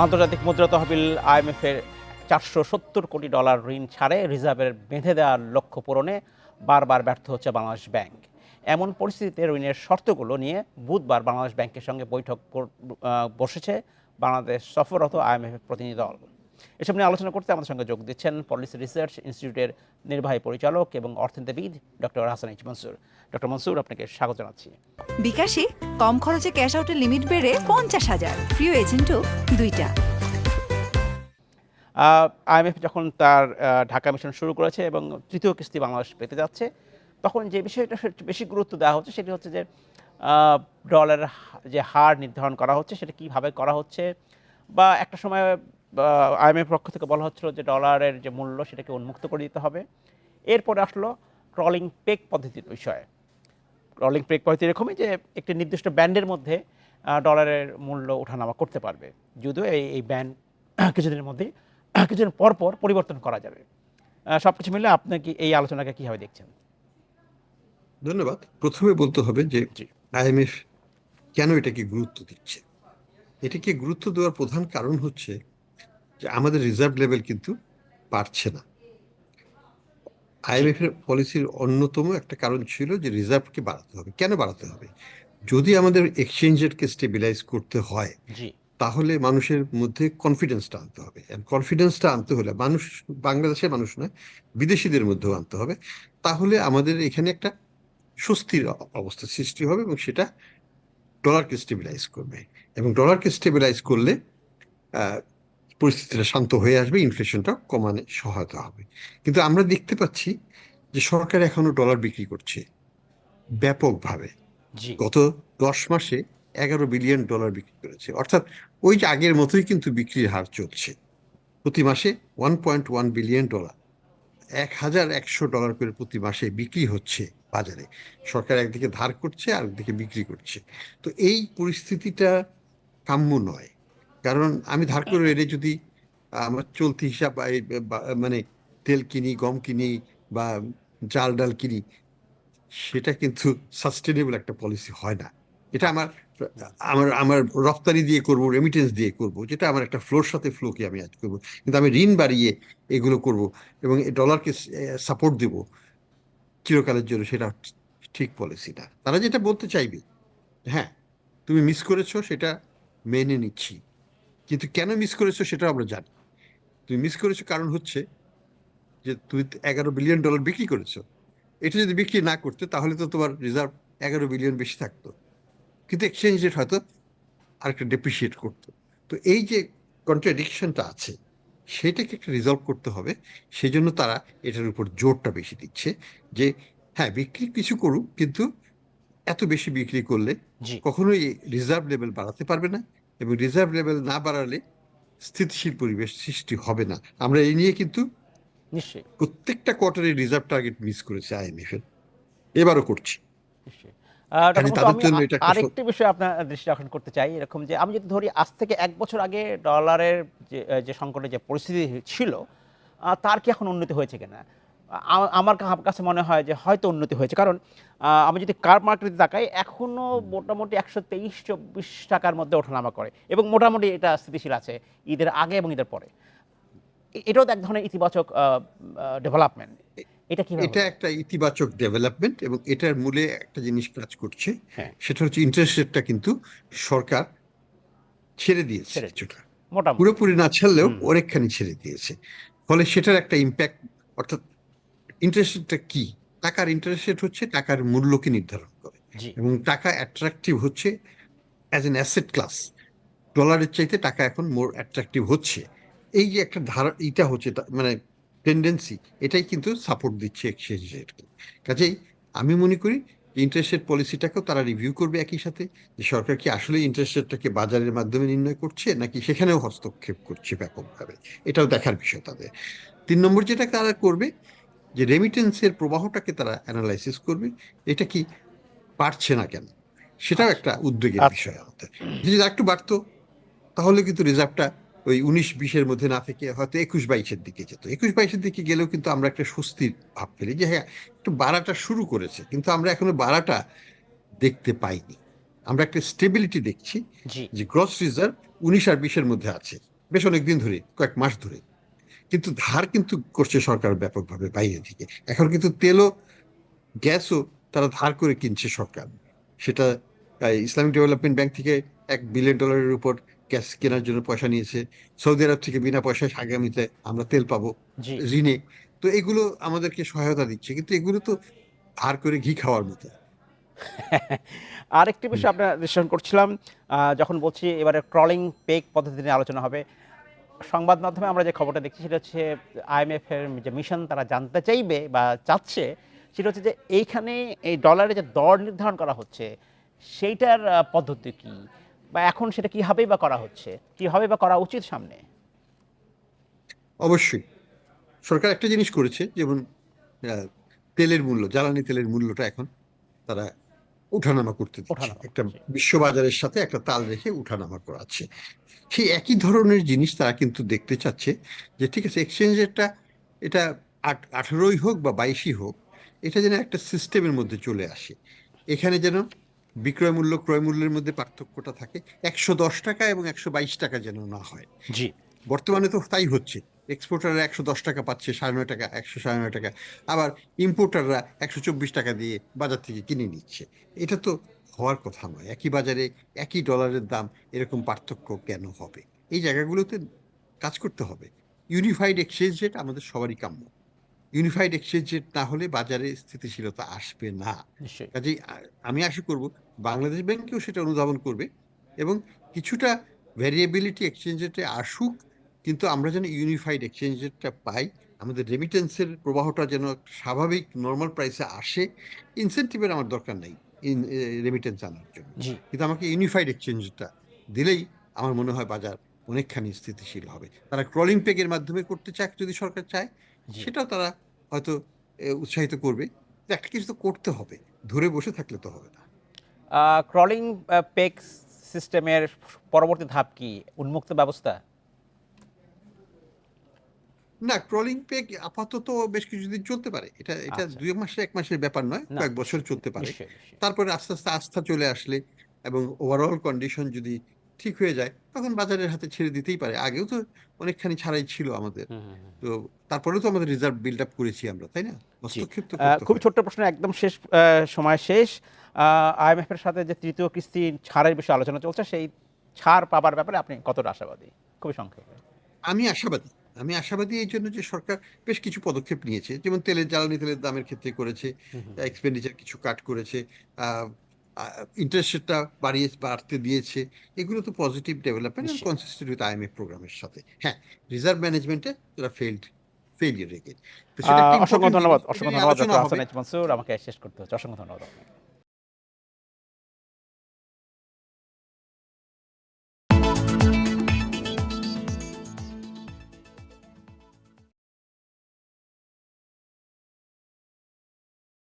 আন্তর্জাতিক মুদ্রা তহবিল আইএমএফ এর চারশো সত্তর কোটি ডলার ঋণ ছাড়ে রিজার্ভের বেঁধে দেওয়ার লক্ষ্য পূরণে বারবার ব্যর্থ হচ্ছে বাংলাদেশ ব্যাংক। এমন পরিস্থিতিতে ঋণের শর্তগুলো নিয়ে বুধবার বাংলাদেশ ব্যাংকের সঙ্গে বৈঠক বসেছে বাংলাদেশ সফররত আইএমএফ প্রতিনিধি দল। এসব নিয়ে আলোচনা করতে আমাদের সঙ্গে যোগ দিচ্ছেন পলিসি রিসার্চ ইনস্টিটিউটের নির্বাহী পরিচালক এবং অর্থনীতিবিদ doctor Hasan H Mansur. Doctor Mansur আপনাকে স্বাগত জানাচ্ছি। বিকাশে কম খরচে ক্যাশ আউটের লিমিট বেড়ে পঞ্চাশ হাজার। প্রিয় এজেন্টও দুইটা। আইএমএফ যখন তার ঢাকা মিশন শুরু করেছে এবং তৃতীয় কিস্তি বাংলাদেশ পেতে যাচ্ছে তখন যে বিষয়টা বেশি গুরুত্ব দেওয়া হচ্ছে সেটি হচ্ছে যে আহ, ডলারের যে হার নির্ধারণ করা হচ্ছে সেটা কীভাবে করা হচ্ছে বা একটা সময় আইএমএফ পক্ষ থেকে বলা হচ্ছিল যে ডলারের যে মূল্য সেটাকে উন্মুক্ত করে দিতে হবে। এরপরে আসলো ট্রলিং পেক পদ্ধতির বিষয়ে। ট্রলিং পেক পদ্ধতি এরকমই যে একটি নির্দিষ্ট ব্যান্ডের মধ্যে ডলারের মূল্য ওঠানামা করতে পারবে। যদিও এই এই ব্যান্ড কিছুদিনের মধ্যেই কিছুদিন পর পর পরিবর্তন করা যাবে। সব কিছু মিলে আপনি কি এই আলোচনাকে কীভাবে দেখছেন? ধন্যবাদ। প্রথমে বলতে হবে যে। আইএমএফ কেন এটাকে গুরুত্ব দিচ্ছে? এটাকে গুরুত্ব দেওয়ার প্রধান কারণ হচ্ছে যে আমাদের রিজার্ভ লেভেল কিন্তু বাড়ছে না। আইএমএফ এর পলিসির অন্যতম একটা কারণ ছিল যে রিজার্ভকে বাড়াতে হবে। কেন বাড়াতে হবে? যদি আমাদের এক্সচেঞ্জেরকে স্টেবিলাইজ করতে হয় তাহলে মানুষের মধ্যে কনফিডেন্সটা আনতে হবে। কনফিডেন্সটা আনতে হলে মানুষ বাংলাদেশের মানুষ নয় বিদেশিদের মধ্যেও আনতে হবে। তাহলে আমাদের এখানে একটা স্বস্তির অবস্থা সৃষ্টি হবে এবং সেটা ডলারকে স্টেবিলাইজ করবে। এবং ডলারকে স্টেবিলাইজ করলে পরিস্থিতিটা শান্ত হয়ে আসবে ইনফ্লেশনটা কমানে সহায়তা হবে। কিন্তু আমরা দেখতে পাচ্ছি যে সরকার এখনও ডলার বিক্রি করছে ব্যাপকভাবে। গত দশ মাসে এগারো বিলিয়ন ডলার বিক্রি করেছে। অর্থাৎ ওই যে আগের মতোই কিন্তু বিক্রির হার চলছে। প্রতি মাসে one point one billion dollar এক হাজার একশো ডলার করে প্রতি মাসে বিক্রি হচ্ছে বাজারে। সরকার একদিকে ধার করছে আর একদিকে বিক্রি করছে। তো এই পরিস্থিতিটা কাম্য নয়। কারণ আমি ধার করে এনে যদি আমার চলতি হিসাব মানে তেল কিনি গম কিনি বা চাল ডাল কিনি সেটা কিন্তু সাস্টেনেবল একটা পলিসি হয় না। এটা আমার আমার আমার রপ্তানি দিয়ে করব রেমিটেন্স দিয়ে করব যেটা আমার একটা ফ্লোর সাথে ফ্লোকে আমি আজ করব। কিন্তু আমি ঋণ বাড়িয়ে এগুলো করব এবং এই ডলারকে সাপোর্ট দেব চিরকালের জন্য সেটা ঠিক পলিসি না। তারা যেটা বলতে চাইবে হ্যাঁ তুমি মিস করেছ সেটা মেনে নিচ্ছি। কিন্তু কেন মিস করেছ সেটা আমরা জানি। তুমি মিস করেছ কারণ হচ্ছে যে তুমি এগারো বিলিয়ন ডলার বিক্রি করেছ। এটা যদি বিক্রি না করতে তাহলে তো তোমার রিজার্ভ এগারো বিলিয়ন বেশি থাকতো। কিন্তু এক্সচেঞ্জ রেট হয়তো আরেকটা ডেপ্রিসিয়েট করতো। তো এই যে কন্ট্রাডিকশনটা আছে সেটাকে একটা রিজলভ করতে হবে। সেই জন্য তারা এটার উপর জোরটা বেশি দিচ্ছে যে হ্যাঁ বিক্রি কিছু করুক কিন্তু এত বেশি বিক্রি করলে কখনোই রিজার্ভ লেভেল বাড়াতে পারবে না। এবং রিজার্ভ লেভেল না বাড়ালে স্থিতিশীল পরিবেশ সৃষ্টি হবে না। আমরা এই নিয়ে কিন্তু নিশ্চয়ই। প্রত্যেকটা কোয়ার্টারে রিজার্ভ টার্গেট মিস করেছে আইএমএফ এবারও করছি। নিশ্চয়ই। আরেকটি বিষয় আপনার দৃষ্টি আকর্ষণ করতে চাই এরকম যে আমি যদি ধরি আজ থেকে এক বছর আগে ডলারের যে সংকটের যে পরিস্থিতি ছিল তার কি এখন উন্নতি হয়েছে কিনা? আমার কাছে মনে হয় যে হয়তো উন্নতি হয়েছে। কারণ আমি যদি কার মার্কেটে তাকাই এখনও মোটামুটি একশো তেইশ চব্বিশ টাকার মধ্যে ওঠানামা করে এবং মোটামুটি এটা স্থিতিশীল আছে ঈদের আগে এবং ঈদের পরে। এটাও এক ধরনের ইতিবাচক ডেভেলপমেন্ট এটা কি এটা একটা ইতিবাচক ডেভেলপমেন্ট এবং এটার মূলে একটা জিনিস কাজ করছে। হ্যাঁ। সেটা হচ্ছে ইন্টারেস্ট রেটটা কিন্তু সরকার ছেড়ে দিয়েছে কিছুটা। পুরোপুরি না ছাড়লেও অনেকখানি ছেড়ে দিয়েছে। ফলে সেটার একটা ইম্প্যাক্ট অর্থাৎ ইন্টারেস্ট রেটটা কি? টাকার ইন্টারেস্ট রেট হচ্ছে টাকার মূল্যকে নির্ধারণ করে এবং টাকা অ্যাট্রাকটিভ হচ্ছে অ্যাজ এন অ্যাসেট ক্লাস ডলারের চাইতে টাকা এখন মোর অ্যাট্রাকটিভ হচ্ছে। এই যে একটা ধারা এটা হচ্ছে মানে টেন্ডেন্সি এটাই কিন্তু সাপোর্ট দিচ্ছে এক্সচেঞ্জ রেটকে কাজেই আমি মনে করি ইন্টারেস্ট রেট পলিসিটাকেও তারা রিভিউ করবে একই সাথে যে সরকার কি আসলে ইন্টারেস্ট রেটটাকে বাজারের মাধ্যমে নির্ণয় করছে নাকি সেখানেও হস্তক্ষেপ করছে ব্যাপকভাবে? এটাও দেখার বিষয় তাদের। তিন নম্বর যেটা তারা করবে যে রেমিটেন্সের প্রবাহটাকে তারা অ্যানালাইসিস করবে এটা কি বাড়ছে না কেন? সেটাও একটা উদ্বেগের আচ্ছা। বিষয় আমাদের যদি একটু বাড়তো তাহলে কিন্তু রিজার্ভটা ওই উনিশ বিশের মধ্যে না থেকে হয়তো একুশ বাইশের দিকে যেত। একুশ বাইশের দিকে গেলেও কিন্তু আমরা একটা স্বস্তির ভাব ফেলি যে হ্যাঁ একটু বাড়াটা শুরু করেছে কিন্তু আমরা এখনও বাড়াটা দেখতে পাইনি। আমরা একটা স্টেবিলিটি দেখছি যে গ্রস রিজার্ভ উনিশ আর বিশের মধ্যে আছে। বেশ অনেক দিন ধরে কয়েক মাস ধরে। কিন্তু ধার কিন্তু করছে সরকার ব্যাপকভাবে বাইরে থেকে। এখন কিন্তু তেলও গ্যাসও তারা ধার করে কিনছে সরকার। সেটা ইসলামিক ডেভেলপমেন্ট ব্যাংক থেকে এক বিলিয়ন ডলারের উপর গ্যাস কেনার জন্য পয়সা নিয়েছে। সৌদি আরব থেকে বিনা পয়সায় আগামীতে আমরা তেল পাবো ঋণে। তো এগুলো আমাদেরকে সহায়তা দিচ্ছে। কিন্তু এগুলো তো ধার করে ঘি খাওয়ার মতো। আরেকটি বিষয় আপনার বিশ্লেষণ করছিলাম যখন বলছি এবারে ক্রলিং পেক পদ্ধতি নিয়ে আলোচনা হবে। সংবাদ মাধ্যমে আমরা যে খবরটা দেখছি সেটা হচ্ছে আইএমএফ এর যে মিশন তারা জানতে চাইবে বা চাচ্ছে, সেটা হচ্ছে যে এইখানে এই ডলারের যে দর নির্ধারণ করা হচ্ছে, সেইটার পদ্ধতি কি? বা এখন সেটা কীভাবেই বা করা হচ্ছে? কীভাবে বা করা উচিত সামনে? অবশ্যই। সরকার একটা জিনিস করেছে, যেমন তেলের মূল্য, জ্বালানি তেলের মূল্যটা এখন তারা উঠানামা করতে দিচ্ছে। একটা বিশ্ববাজারের সাথে একটা তাল রেখে উঠানামা করাচ্ছে। সেই একই ধরনের জিনিস তারা কিন্তু দেখতে চাচ্ছে যে ঠিক আছে এক্সচেঞ্জেরটা এটা আট- আঠারোই হোক বা বাইশই হোক এটা যেন একটা সিস্টেমের মধ্যে চলে আসে। এখানে যেন বিক্রয় মূল্য ক্রয় মূল্যের মধ্যে পার্থক্যটা থাকে। একশো দশ টাকা এবং একশো বাইশ টাকা যেন না হয়। জি। বর্তমানে তো তাই হচ্ছে। এক্সপোর্টাররা একশো দশ টাকা পাচ্ছে সাড়ে নয় টাকা একশো সাড়ে নয় টাকা। আবার ইম্পোর্টাররা একশো চব্বিশ টাকা দিয়ে বাজার থেকে কিনে নিচ্ছে। এটা তো হওয়ার কথা নয়। একই বাজারে একই ডলারের দাম এরকম পার্থক্য কেন হবে? এই জায়গাগুলোতে কাজ করতে হবে। ইউনিফাইড এক্সচেঞ্জ রেট আমাদের সবারই কাম্য। ইউনিফাইড এক্সচেঞ্জ রেট না হলে বাজারে স্থিতিশীলতা আসবে না। কাজেই আমি আশা করব বাংলাদেশ ব্যাংকেও সেটা অনুধাবন করবে এবং কিছুটা ভ্যারিয়েবিলিটি এক্সচেঞ্জ রেটে আসুক কিন্তু আমরা যেন ইউনিফাইড এক্সচেঞ্জ রেটটা পাই আমাদের রেমিটেন্সের প্রবাহটা যেন স্বাভাবিক নর্মাল প্রাইসে আসে ইনসেন্টিভের আমার দরকার নাই ইন রেমিটেন্স আনার জন্য। কিন্তু আমাকে ইউনিফাইড এক্সচেঞ্জটা দিলেই আমার মনে হয় বাজার অনেকখানি স্থিতিশীল হবে। তারা ক্রলিং পেগের মাধ্যমে করতে চায় যদি সরকার চায় সেটাও তারা হয়তো উৎসাহিত করবে। একটা কিছু তো করতে হবে ধরে বসে থাকলে তো হবে না। ক্রলিং পেক সিস্টেমের পরবর্তী ধাপ কি? উন্মুক্ত ব্যবস্থা? না ক্রলিং পেগ আপাতত বেশ কিছুদিন চলতে পারে। এটা এটা আচ্ছা। দুই মাসে এক মাসের ব্যাপার নয় কয়েক বছর চলতে পারে। তারপরে আস্তে আস্তে আস্থা চলে আসলে এবং ওভারঅল কন্ডিশন যদি ঠিক হয়ে যায় তখন বাজারের হাতে ছেড়ে দিতেই পারে। আগেও তো অনেকখানি ছাড়াই ছিল আমাদের। তো তারপরেও তো আমাদের রিজার্ভ বিল্ড আপ করেছি আমরা তাই না? হস্তক্ষেপ তো খুব। ছোট্ট প্রশ্ন একদম শেষ সময় শেষ। আইএমএফ এর সাথে যে তৃতীয় কিস্তি ছাড়ের বিষয়ে আলোচনা চলছে সেই ছাড় পাবার ব্যাপারে আপনি কতটা আশাবাদী? খুবই সংক্ষেপে। আমি আশাবাদী। আমি আশাবাদী এই জন্য যে সরকার বেশ কিছু পদক্ষেপ নিয়েছে। যেমন তেলের জ্বালানি তেলের দামের ক্ষেত্রে করেছে এক্সপেন্ডিচার কিছু কাট করেছে ইন্টারেস্ট রেটটা বাড়িয়ে বাড়তে দিয়েছে। এগুলো তো পজিটিভ ডেভেলপমেন্ট নিশ্চয়ই। কনসিস্টেন্ট উইথ আইএমএফ প্রোগ্রামের সাথে। হ্যাঁ রিজার্ভ ম্যানেজমেন্টে তারা ফেইল্ড ফেইলিয়ার রেখে অসংখ্য ধন্যবাদ অসংখ্য ধন্যবাদ আমাকে শেষ করতে হচ্ছে। অসংখ্য ধন্যবাদ।